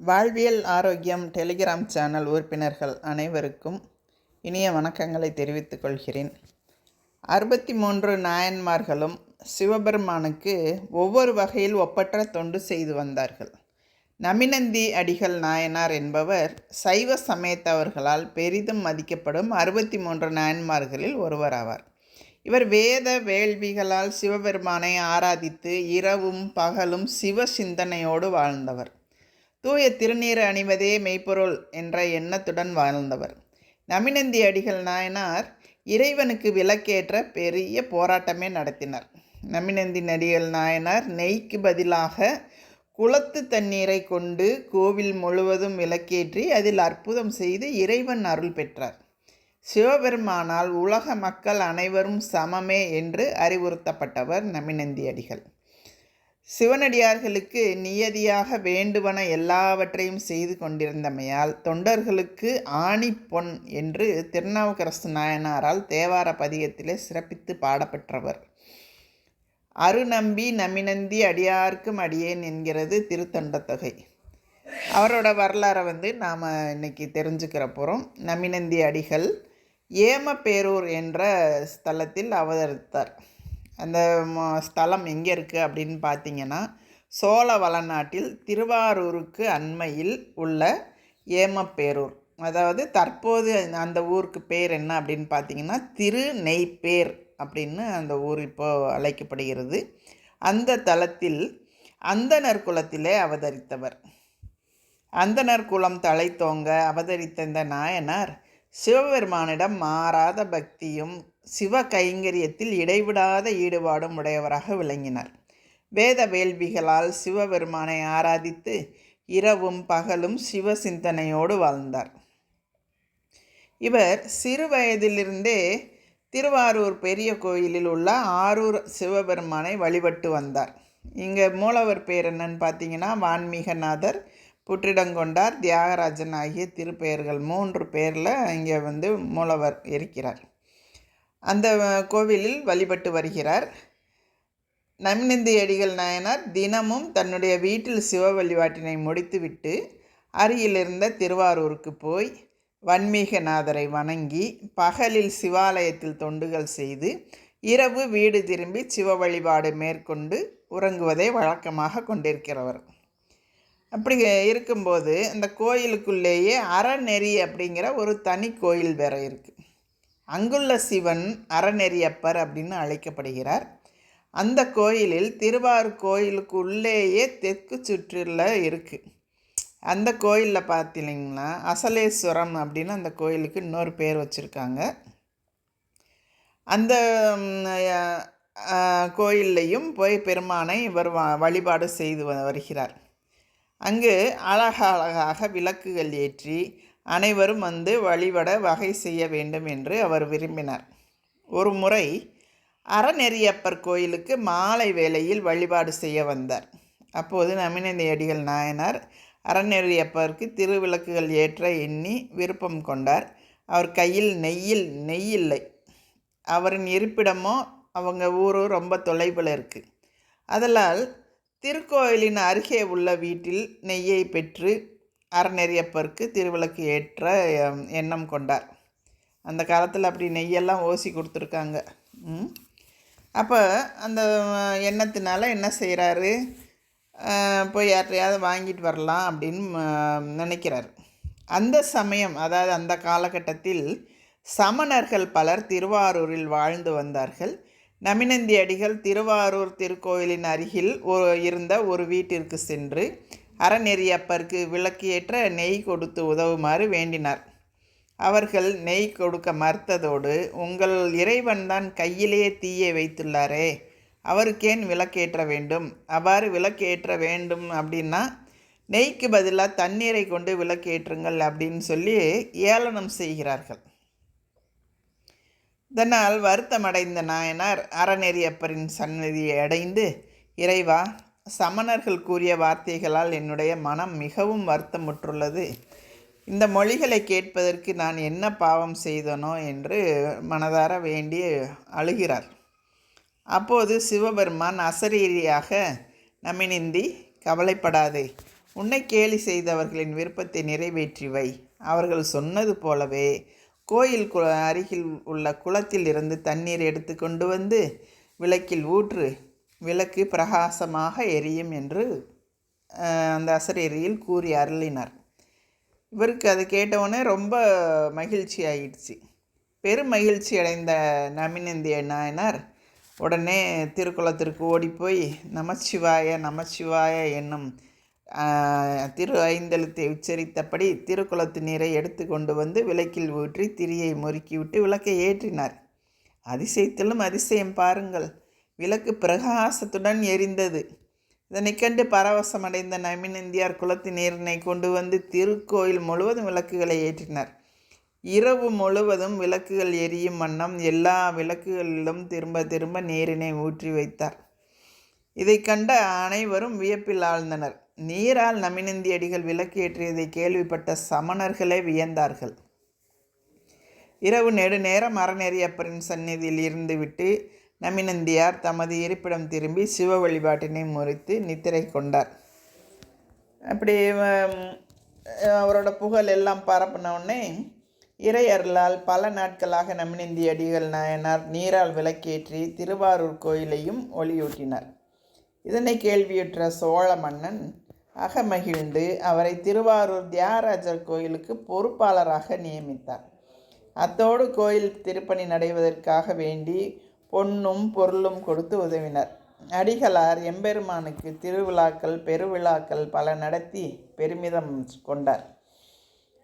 வாழ்வியல் ஆரோக்கியம் Telegram channel உறுப்பினர்கள் அனைவருக்கும் இனிய வணக்கங்களை தெரிவித்துக் கொள்கிறேன். அறுபத்தி மூன்று நாயன்மார்களும் சிவபெருமானுக்கு ஒவ்வொரு வகையில் ஒப்பற்ற தொண்டு செய்து வந்தார்கள். நமினந்தி அடிகள் நாயனார் என்பவர் சைவ சமயத்தவர்களால் பெரிதும் மதிக்கப்படும் அறுபத்தி மூன்று நாயன்மார்களில் ஒருவராவார். இவர் வேத வேள்விகளால் சிவபெருமானை ஆராதித்து இரவும் பகலும் சிவ சிந்தனையோடு வாழ்ந்தவர். தூய திருநீர் அணிவதே மெய்ப்பொருள் என்ற எண்ணத்துடன் வாழ்ந்தவர். நமினந்தி அடிகள் நாயனார் இறைவனுக்கு விளக்கேற்ற பெரிய போராட்டமே நடத்தினர். நமினந்தி நடிகள் நாயனார் நெய்க்கு பதிலாக குளத்து தண்ணீரை கொண்டு கோவில் முழுவதும் விளக்கேற்றி அதில் அற்புதம் செய்து இறைவன் அருள் பெற்றார். சிவபெருமானால் உலக மக்கள் அனைவரும் சமமே என்று அறிவுறுத்தப்பட்டவர் நமினந்தி அடிகள். சிவனடியார்களுக்கு நியதியாக வேண்டுவன எல்லாவற்றையும் செய்து கொண்டிருந்தமையால் தொண்டர்களுக்கு ஆணி பொன் என்று திருநாவுக்கரசு நாயனாரால் தேவார பதிகத்திலே சிறப்பித்து பாடப்பெற்றவர். அருநம்பி நமினந்தி அடியார்க்கும் அடியேன் என்கிறது திருத்தொண்டத்தொகை அவரோட வரலாறை வந்து நாம் இன்னைக்கு தெரிஞ்சுக்கிற போகிறோம் நமினந்தி அடிகள் ஏமப்பேரூர் என்ற ஸ்தலத்தில் அவதரித்தார். அந்த ஸ்தலம் எங்கே இருக்குது அப்படின்னு பார்த்தீங்கன்னா சோழ வளநாட்டில் திருவாரூருக்கு அண்மையில் உள்ள ஏமப்பேரூர். அதாவது தற்போது அந்த ஊருக்கு பேர் என்ன அப்படின்னு பார்த்தீங்கன்னா திருநெய்ப்பேர் அப்படின்னு அந்த ஊர் இப்போ அழைக்கப்படுகிறது. அந்த தலத்தில் அந்தணர் குலத்திலே அவதரித்தவர். அந்தனர் குலம் தழைத்தோங்க அவதரித்த இந்த நாயனார் சிவபெருமானிடம் மாறாத பக்தியும் சிவ கைங்கரியத்தில் இடைவிடாத ஈடுபாடும் உடையவராக விளங்கினார். வேத வேள்விகளால் சிவபெருமானை ஆராதித்து இரவும் பகலும் சிவ சிந்தனையோடு வாழ்ந்தார். இவர் சிறு வயதிலிருந்தே திருவாரூர் பெரிய கோயிலில் உள்ள ஆரூர் சிவபெருமானை வழிபட்டு வந்தார். இங்கே மூலவர் பேர் என்னன்னு பார்த்தீங்கன்னா வான்மீகநாதர் புற்றிடங்கொண்டார் தியாகராஜன் ஆகிய திருப்பெயர்கள் மூன்று பேரில் இங்கே வந்து மூலவர் இருக்கிறார். அந்த கோவிலில் வழிபட்டு வருகிறார். நமினந்தி அடிகள் நாயனார் தினமும் தன்னுடைய வீட்டில் சிவ வழிபாட்டினை முடித்துவிட்டு அருகிலிருந்த திருவாரூருக்கு போய் வன்மீகநாதரை வணங்கி பகலில் சிவாலயத்தில் தொண்டுகள் செய்து இரவு வீடு திரும்பி சிவ வழிபாடு மேற்கொண்டு உறங்குவதை வழக்கமாக கொண்டிருக்கிறவர். அப்படி இருக்கும்போது அந்த கோயிலுக்குள்ளேயே அறநெறி அப்படிங்கிற ஒரு தனி கோயில் வேற இருக்குது அங்குள்ள சிவன் அறநெறியப்பர் அப்படின்னு அழைக்கப்படுகிறார். அந்த கோயிலில் திருவாரூர் கோயிலுக்கு உள்ளேயே தெற்கு சுற்றில் இருக்குது அந்த கோயிலில் பார்த்தீங்கன்னா அசலேஸ்வரம் அப்படின்னு அந்த கோயிலுக்கு இன்னொரு பேர் வச்சுருக்காங்க. அந்த கோயில்லையும் போய் பெருமானை இவர் வ- வழிபாடு செய்து வ- வருகிறார். அங்கு அழகழகாக விளக்குகள் ஏற்றி அனைவரும் வந்து வழிபட வகை செய்ய வேண்டும் என்று அவர் விரும்பினார். ஒரு முறை அறநெறியப்பர் கோயிலுக்கு மாலை வேளையில் வழிபாடு செய்ய வந்தார். அப்போது நமினந்தி அடிகள் நாயனார் அறநெறியப்பருக்கு திருவிளக்குகள் ஏற்ற எண்ணி விருப்பம் கொண்டார். அவர் கையில் நெய்யில் நெய் இல்லை அவரின் இருப்பிடமோ அவங்க ஊரும் ரொம்ப தொலைவில் இருக்குது அதனால் திருக்கோயிலின் அருகே உள்ள வீட்டில் நெய்யை பெற்று அறநெறியப்பருக்கு திருவிளக்கு ஏற்ற எண்ணம் கொண்டார். அந்த காலத்தில் அப்படி நெய்யெல்லாம் ஓசி கொடுத்துருக்காங்க. ம். அப்போ அந்த எண்ணத்தினால என்ன செய்கிறாரு போய் யார்ட்டையாவது வாங்கிட்டு வரலாம் அப்படின்னு நினைக்கிறார். அந்த சமயம் அதாவது அந்த காலகட்டத்தில் சமணர்கள் பலர் திருவாரூரில் வாழ்ந்து வந்தார்கள். நமினந்தி அடிகள் திருவாரூர் திருக்கோயிலின் அருகில் ஒரு இருந்த ஒரு வீட்டிற்கு சென்று அறநெறியப்பருக்கு விளக்கியேற்ற நெய் கொடுத்து உதவுமாறு வேண்டினார். அவர்கள் நெய் கொடுக்க மறுத்ததோடு உங்கள் இறைவன்தான் கையிலேயே தீயை வைத்துள்ளாரே அவருக்கேன் விளக்கேற்ற வேண்டும். அவ்வாறு விளக்கேற்ற வேண்டும் அப்படின்னா நெய்க்கு பதிலாக தண்ணீரை கொண்டு விளக்கேற்றுங்கள் அப்படின்னு சொல்லி ஏளனம் செய்கிறார்கள். இதனால் வருத்தமடைந்த நாயனார் அறநெறியப்பரின் சன்னதியை அடைந்து இறைவா சமணர்கள் கூறிய வார்த்தைகளால் என்னுடைய மனம் மிகவும் வருத்தமுற்றுள்ளது. இந்த மொழிகளை கேட்பதற்கு நான் என்ன பாவம் செய்தனோ என்று மனதார வேண்டி அழுகிறார். அப்போது சிவபெருமான் அசரீரியாக நமினிந்தி கவலைப்படாதே. உன்னை கேலி செய்தவர்களின் விருப்பத்தை நிறைவேற்றி வை. அவர்கள் சொன்னது போலவே கோயில் கு அருகில் உள்ள குளத்தில் இருந்து தண்ணீர் எடுத்து கொண்டு வந்து விளக்கில் ஊற்று. விளக்கு பிரகாசமாக எரியும் என்று அந்த அசரேரியில் கூறி அருளினார். இவருக்கு அது கேட்டவுடனே ரொம்ப மகிழ்ச்சி ஆயிடுச்சு. பெரும் மகிழ்ச்சி அடைந்த நமினந்திய நாயனார் உடனே திருக்குளத்திற்கு ஓடிப்போய் நமச்சிவாய நமச்சிவாய என்னும் திரு ஐந்தெழுத்தை உச்சரித்தபடி திருக்குளத்து நீரை எடுத்து கொண்டு வந்து விளக்கில் ஊற்றி திரியை முறுக்கிவிட்டு விளக்கை ஏற்றினார். அதிசயத்திலும் அதிசயம் பாருங்கள். விளக்கு பிரகாசத்துடன் எரிந்தது. இதனைக் கண்டு பரவசமடைந்த நமினந்தியார் குளத்து நீரினை கொண்டு வந்து திருக்கோயில் முழுவதும் விளக்குகளை ஏற்றினர். இரவு முழுவதும் விளக்குகள் எரியும் வண்ணம் எல்லா விளக்குகளிலும் திரும்ப திரும்ப நீரினை ஊற்றி வைத்தார். இதை கண்ட அனைவரும் வியப்பில் ஆழ்ந்தனர். நீரால் நமினந்தியடிகள் விளக்கு ஏற்றியதை கேள்விப்பட்ட சமணர்களே வியந்தார்கள். இரவு நெடுநேரம் அறநெறியப்பரின் சந்நிதியில் இருந்துவிட்டு நமினந்தியார் தமது இருப்பிடம் திரும்பி சிவ வழிபாட்டினை முறித்து நித்திரை கொண்டார். அப்படி அவரோட புகழ் எல்லாம் பரப்பின உடனே இறை அருளால் பல நாட்களாக நமினந்தி அடிகள் நாயனார் நீரால் விளக்கேற்றி திருவாரூர் கோயிலையும் ஒளியூட்டினார். இதனை கேள்வியுற்ற சோழ மன்னன் அகமகிழ்ந்து அவரை திருவாரூர் தியாகராஜர் கோயிலுக்கு பொறுப்பாளராக நியமித்தார். அத்தோடு கோயில் திருப்பணி நடைவதற்காக வேண்டி பொன்னும் பொருளும் கொடுத்து உதவினர். அடிகளார் எம்பெருமானுக்கு திருவிழாக்கள் பெருவிழாக்கள் பல நடத்தி பெருமிதம் கொண்டார்.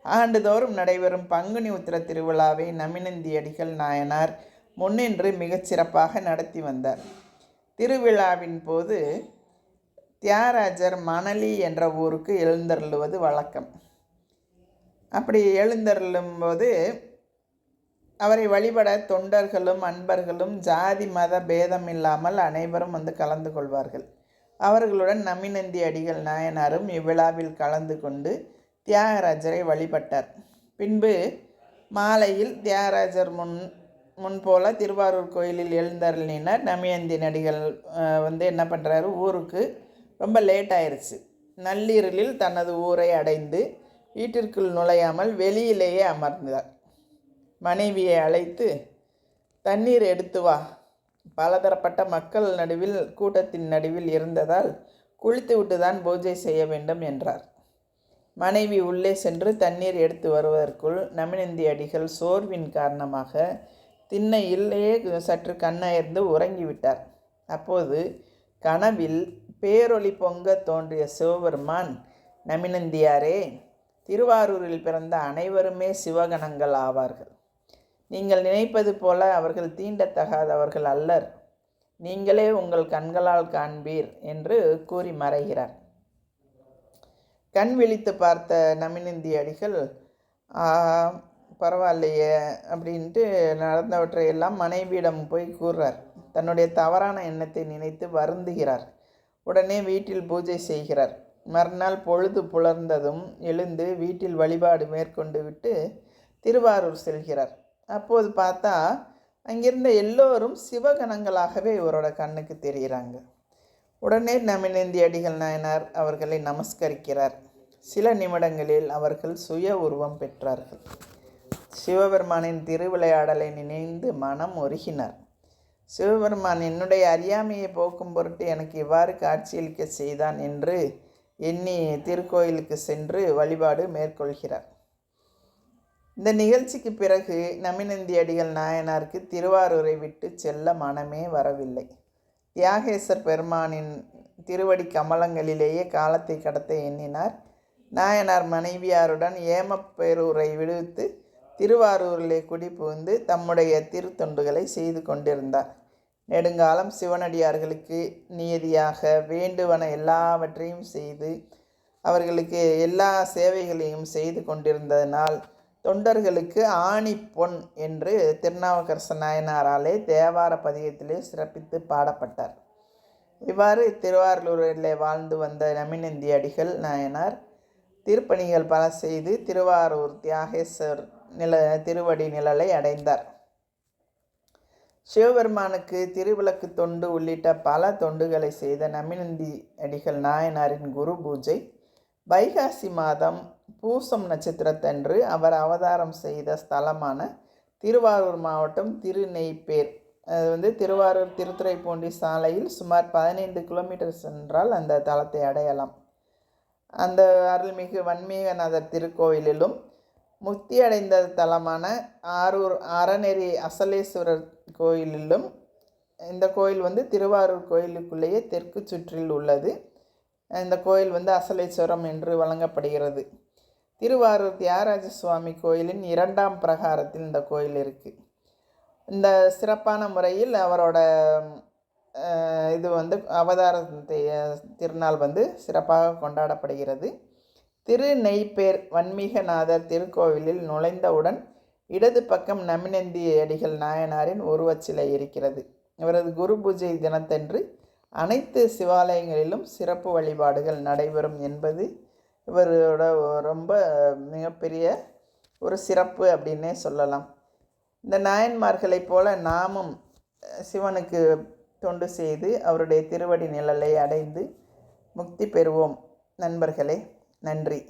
ஆண்டுதோறும் நடைபெறும் பங்குனி உத்திர திருவிழாவை நமினந்தி அடிகள் நாயனார் முன்னின்று மிகச்சிறப்பாக நடத்தி வந்தார். திருவிழாவின் போது தியாகராஜர் மணலி என்ற ஊருக்கு எழுந்தருளுவது வழக்கம். அப்படி எழுந்தருளும் போது அவரை வழிபட தொண்டர்களும் அன்பர்களும் ஜாதி மத பேதம் இல்லாமல் அனைவரும் வந்து கலந்து கொள்வார்கள். அவர்களுடன் நமிநந்தி அடிகள் நாயனாரும் இவ்விழாவில் கலந்து கொண்டு தியாகராஜரை வழிபட்டார். பின்பு மாலையில் தியாகராஜர் முன் முன் போல திருவாரூர் கோயிலில் எழுந்தருளினார். நமியந்தி நடிகள் வந்து என்ன பண்ணுறாரு ஊருக்கு ரொம்ப லேட் ஆயிடுச்சு நள்ளிரலில் தனது ஊரை அடைந்து வீட்டிற்குள் நுழையாமல் வெளியிலேயே அமர்ந்தார். மனைவியை அழைத்து தண்ணீர் எடுத்து வா. பலதரப்பட்ட மக்கள் நடுவில் கூட்டத்தின் நடுவில் இருந்ததால் குளித்துவிட்டு தான் பூஜை செய்ய வேண்டும் என்றார். மனைவி உள்ளே சென்று தண்ணீர் எடுத்து வருவதற்குள் நமினந்தி அடிகள் சோர்வின் காரணமாக திண்ணையிலேயே சற்று கண்ணயர்ந்து உறங்கிவிட்டார். அப்போது கனவில் பேரொளி பொங்க தோன்றிய சிவபெருமான் நமினந்தியாரே திருவாரூரில் பிறந்த அனைவருமே சிவகணங்கள் ஆவார்கள். நீங்கள் நினைப்பது போல அவர்கள் தீண்டத்தகாதவர்கள் அல்லர். நீங்களே உங்கள் கண்களால் காண்பீர் என்று கூறி மறைகிறார். கண் விழித்து பார்த்த நமினந்தி அடிகள் பரவாயில்லையே அப்படின்ட்டு நடந்தவற்றை எல்லாம் மனைவியிடம் போய் கூறுறார். தன்னுடைய தவறான எண்ணத்தை நினைத்து வருந்துகிறார். உடனே வீட்டில் பூஜை செய்கிறார். மறுநாள் பொழுது புலர்ந்ததும் எழுந்து வீட்டில் வழிபாடு மேற்கொண்டு விட்டு திருவாரூர் செல்கிறார். அப்போது பார்த்தா அங்கிருந்த எல்லோரும் சிவகணங்களாகவே இவரோட கண்ணுக்கு தெரிகிறாங்க. உடனே நமினந்தி அடிகள் நாயனார் அவர்களை நமஸ்கரிக்கிறார். சில நிமிடங்களில் அவர்கள் சுய உருவம் பெற்றார்கள். சிவபெருமானின் திருவிளையாடலை நினைந்து மனம் ஒருகினார் சிவபெருமான் என்னுடைய அறியாமையை போக்கும் பொருட்டு எனக்கு இவ்வாறு காட்சியளிக்க செய்தான் என்று எண்ணி திருக்கோயிலுக்கு சென்று வழிபாடு மேற்கொள்கிறார். இந்த நிகழ்ச்சிக்கு பிறகு நமினந்தி அடிகள் நாயனாருக்கு திருவாரூரை விட்டு செல்ல மனமே வரவில்லை. தியாகேசர் பெருமானின் திருவடி கமலங்களிலேயே காலத்தை கடத்த எண்ணினார். நாயனார் மனைவியாருடன் ஏமப்பேரூரை விடுவித்து திருவாரூரிலே குடிபுகுந்து தம்முடைய திருத்தொண்டுகளை செய்து கொண்டிருந்தார். நெடுங்காலம் சிவனடியார்களுக்கு நியதியாக வேண்டுவன எல்லாவற்றையும் செய்து அவர்களுக்கு எல்லா சேவைகளையும் செய்து கொண்டிருந்ததனால் தொண்டர்களுக்கு ஆணி பொன் என்று திருநாவுக்கரச நாயனாராலே தேவார பதிகத்திலே சிறப்பித்து பாடப்பட்டார். இவ்வாறு திருவாரூரில் வாழ்ந்து வந்த நமினந்தி அடிகள் நாயனார் திருப்பணிகள் பல செய்து திருவாரூர் தியாகேஸ்வர் நில திருவடி நிழலை அடைந்தார். சிவபெருமானுக்கு திருவிளக்கு தொண்டு உள்ளிட்ட பல தொண்டுகளை செய்த நமினந்தி அடிகள் நாயனாரின் குரு பூஜை வைகாசி மாதம் பூசம் நட்சத்திரத்தன்று அவர் அவதாரம் செய்த ஸ்தலமான திருவாரூர் மாவட்டம் திருநெய்ப்பேர். அது வந்து திருவாரூர் திருத்துறைப்பூண்டி சாலையில் சுமார் பதினைந்து கிலோமீட்டர் சென்றால் அந்த தலத்தை அடையலாம். அந்த அருள்மிகு வன்மீகநாதர் திருக்கோயிலிலும் முக்தி அடைந்த தலமான ஆரூர் அறநெறி அசலேஸ்வரர் கோயிலிலும் இந்த கோயில் வந்து திருவாரூர் கோயிலுக்குள்ளேயே தெற்கு சுற்றில் உள்ளது. இந்த கோயில் வந்து அசலேஸ்வரம் என்று வழங்கப்படுகிறது. திருவாரூர் தியாகராஜ சுவாமி கோயிலின் இரண்டாம் பிரகாரத்தில் இந்த கோயில் இருக்குது இந்த சிறப்பான முறையில் அவரோட இது வந்து அவதார திருநாள் வந்து சிறப்பாக கொண்டாடப்படுகிறது. திரு நெய்ப்பேர் வன்மீகநாதர் திருக்கோவிலில் நுழைந்தவுடன் இடது பக்கம் நமினந்தி அடிகள் நாயனாரின் உருவச்சிலை இருக்கிறது. இவரது குரு பூஜை தினத்தன்று அனைத்து சிவாலயங்களிலும் சிறப்பு வழிபாடுகள் நடைபெறும் என்பது இவரோட ரொம்ப மிகப்பெரிய ஒரு சிறப்பு அப்படின்னே சொல்லலாம். இந்த நாயன்மார்களைப் போல நாமும் சிவனுக்கு தொண்டு செய்து அவருடைய திருவடி நிழலை அடைந்து முக்தி பெறுவோம். நண்பர்களே நன்றி.